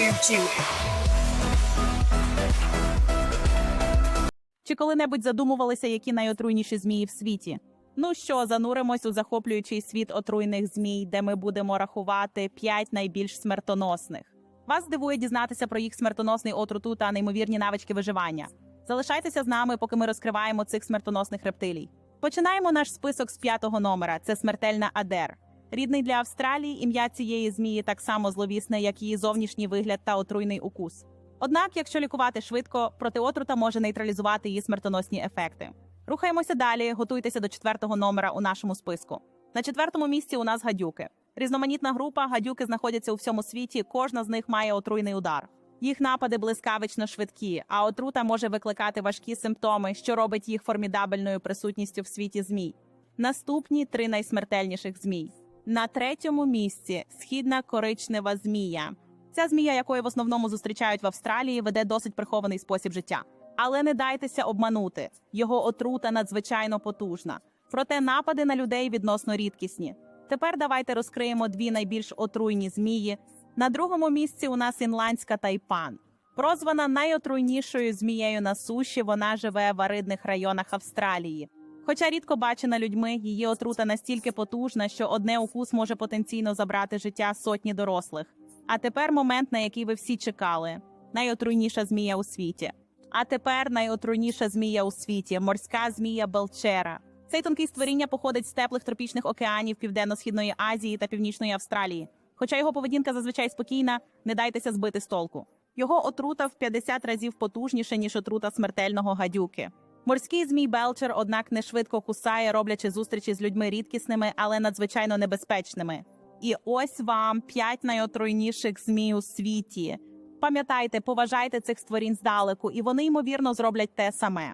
ми вчили. Чи коли-небудь задумувалися, які найотруйніші змії в світі? Ну що, зануримось у захоплюючий світ отруйних змій, де ми будемо рахувати п'ять найбільш смертоносних. Вас здивує дізнатися про їх смертоносний отруту та неймовірні навички виживання. Залишайтеся з нами, поки ми розкриваємо цих смертоносних рептилій. Починаємо наш список з п'ятого номера. Це смертельна Адер. Рідний для Австралії ім'я цієї змії так само зловісне, як її зовнішній вигляд та отруйний укус. Однак, якщо лікувати швидко, протиотрута може нейтралізувати її смертоносні ефекти. Рухаємося далі, готуйтеся до четвертого номера у нашому списку. На четвертому місці у нас гадюки. Різноманітна група гадюки знаходяться у всьому світі, кожна з них має отруйний удар. Їх напади блискавично швидкі, а отрута може викликати важкі симптоми, що робить їх формідабельною присутністю в світі змій. Наступні три найсмертельніших змій. На третьому місці східна коричнева змія. Ця змія, якої в основному зустрічають в Австралії, веде досить прихований спосіб життя. Але не дайтеся обманути. Його отрута надзвичайно потужна. Проте напади на людей відносно рідкісні. Тепер давайте розкриємо дві найбільш отруйні змії. На другому місці у нас інландська тайпан. Прозвана найотруйнішою змією на суші, вона живе в аридних районах Австралії. Хоча рідко бачена людьми, її отрута настільки потужна, що одне укус може потенційно забрати життя сотні дорослих. А тепер момент, на який ви всі чекали: найотруйніша змія у світі. А тепер найотруйніша змія у світі морська змія Белчера. Цей тонкий створіння походить з теплих тропічних океанів Південно-східної Азії та Північної Австралії. Хоча його поведінка зазвичай спокійна, не дайтеся збити з толку. Його отрута в 50 разів потужніша, ніж отрута смертельного гадюки. Морський змій Белчер, однак, не швидко кусає, роблячи зустрічі з людьми рідкісними, але надзвичайно небезпечними. І ось вам п'ять найотруйніших змій у світі. Пам'ятайте, поважайте цих створінь здалеку, і вони ймовірно зроблять те саме.